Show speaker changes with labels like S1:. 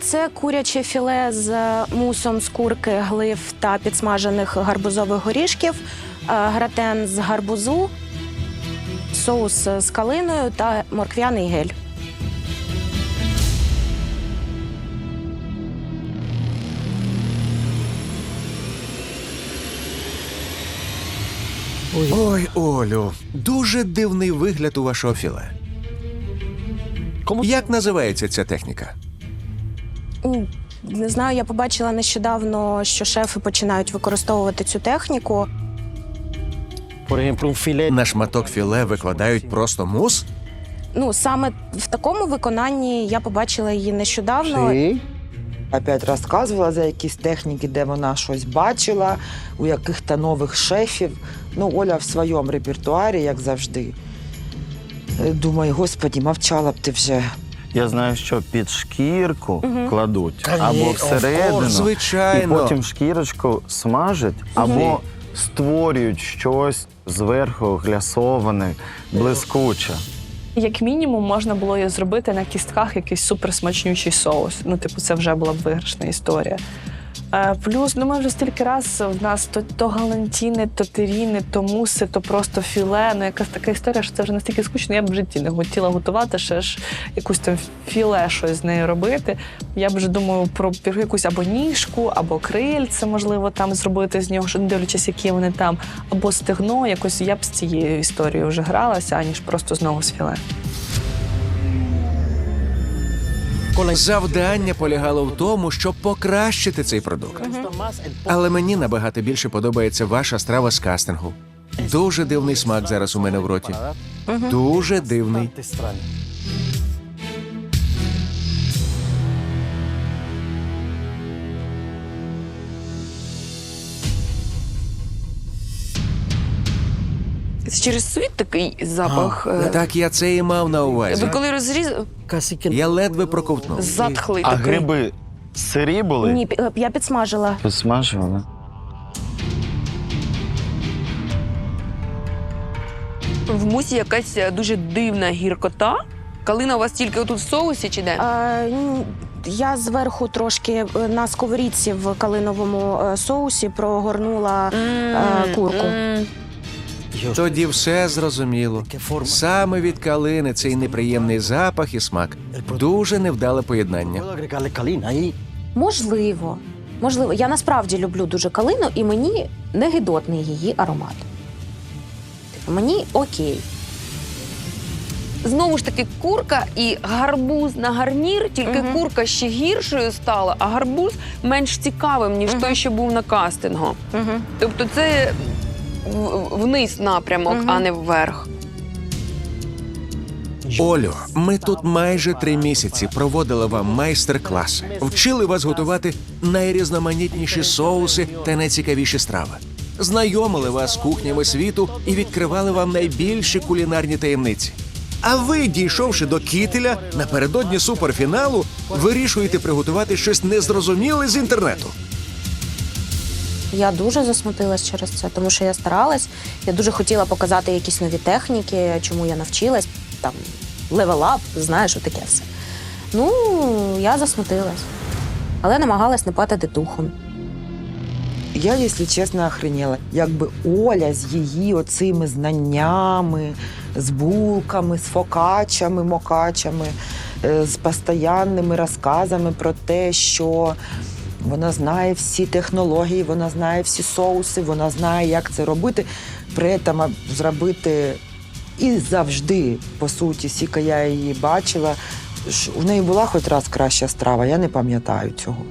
S1: Це куряче філе з мусом з курки, глив та підсмажених гарбузових горішків, е, гратен з гарбузу, соус з калиною та морквяний гель.
S2: Ой, Олю, дуже дивний вигляд у вашого філе. Як називається ця техніка?
S1: Не знаю, я побачила нещодавно, що шефи починають використовувати цю техніку.
S2: На шматок філе викладають просто мус?
S1: Ну саме в такому виконанні я побачила її нещодавно.
S3: Sí. Опять розказувала за якісь техніки, де вона щось бачила, у яких-то нових шефів. Ну, Оля в своєму репертуарі, як завжди. Е, Думаю, господі, мовчала б ти вже.
S4: Я знаю, що під шкірку кладуть або всередину,
S5: course,
S4: і
S2: Звичайно.
S4: потім шкірочку смажать, або створюють щось зверху глясоване, блискуче.
S6: Як мінімум, можна було її зробити на кістках якийсь суперсмачнючий соус. Ну, типу, це вже була б виграшна історія. Е, плюс, ну ми вже стільки раз в нас то, то галантіни, то теріни, то муси, то просто філе. Ну, якась така історія, що це вже настільки скучно, я б в житті не хотіла готувати ще ж якусь там філе щось з нею робити. Я б вже думаю про якусь або ніжку, або крильце, можливо, там зробити з нього, що не дивлячись, які вони там, або стегно. Якось я б з цією історією вже гралася, аніж просто знову з філе.
S2: Завдання полягало в тому, щоб покращити цей продукт. Але мені набагато більше подобається ваша страва з кастингу. Дуже дивний смак зараз у мене в роті. Дуже дивний.
S7: Через світ такий запах. е,
S2: Так я це і мав на увазі.
S7: Ви коли розрізали,
S2: Я ледве проковтнув.
S7: затхлий
S4: А
S7: такий.
S4: гриби сирі були?
S1: Ні, пі- е, я підсмажила.
S4: Підсмажували?
S7: В мусі якась е, дуже дивна гіркота. Калина у вас тільки отут в соусі чи де?
S1: Н- Я зверху трошки е, на сковорідці в калиновому е, соусі прогорнула е, курку.
S7: М.
S2: Тоді все зрозуміло. Саме від калини цей неприємний запах і смак. Дуже невдале поєднання.
S1: Можливо. Можливо, я насправді люблю дуже калину, і мені не гидотний її аромат. Типу, мені окей.
S7: Знову ж таки, курка і гарбуз на гарнір, тільки
S1: Мгм.
S7: курка ще гіршою стала, а гарбуз менш цікавим, ніж той, що був на кастингу.
S1: Угу.
S7: Тобто це вниз напрямок,
S1: Мгм.
S7: а не вверх.
S2: Олю, ми тут майже три місяці проводили вам майстер-класи, вчили вас готувати найрізноманітніші соуси та найцікавіші страви. Знайомили вас з кухнями світу і відкривали вам найбільші кулінарні таємниці. А ви, дійшовши до кітеля напередодні суперфіналу, вирішуєте приготувати щось незрозуміле з інтернету.
S1: Я дуже засмутилась через це, тому що я старалась. Я дуже хотіла показати якісь нові техніки, чому я навчилась, там up, знаєш, таке все. Ну, я засмутилась. Але намагалась не падати духом.
S3: Я, якщо чесно, охреніла. Якби Оля з її оцими знаннями, з булками, з фокачами, мокачами, е, з постоянними розказами про те, що вона знає всі технології, вона знає всі соуси, вона знає, як це робити. При цьому зробити і завжди, по суті, скільки я її бачила, у неї була хоч раз краща страва, я не пам'ятаю цього.